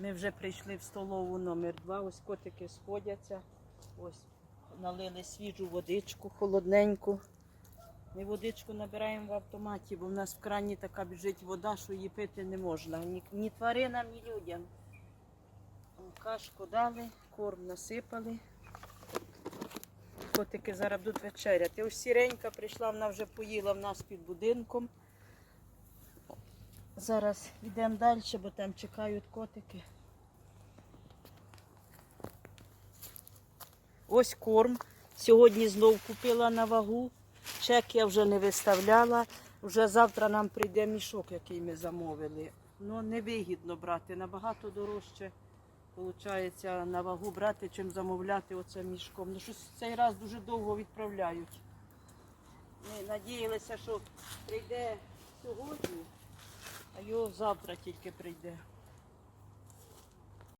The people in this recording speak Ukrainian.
Ми вже прийшли в столову номер 2 Ось котики сходяться. Ось налили свіжу водичку, холодненьку. Ми водичку набираємо в автоматі, бо в нас в крані така біжить вода, що її пити не можна. Ні, ні тваринам, ні людям. Кашку дали, корм насипали. Котики зараз будуть вечеряти. Ось сіренька прийшла, вона вже поїла в нас під будинком. Зараз йдемо далі, бо там чекають котики. Ось корм. Сьогодні знов купила на вагу. Чек я вже не виставляла. Вже завтра нам прийде мішок, який ми замовили. Ну, невигідно брати. Набагато дорожче виходить на вагу брати, чим замовляти оце мішком. Ну, щось цей раз дуже довго відправляють. Ми надіялися, що прийде сьогодні, його завтра тільки прийде.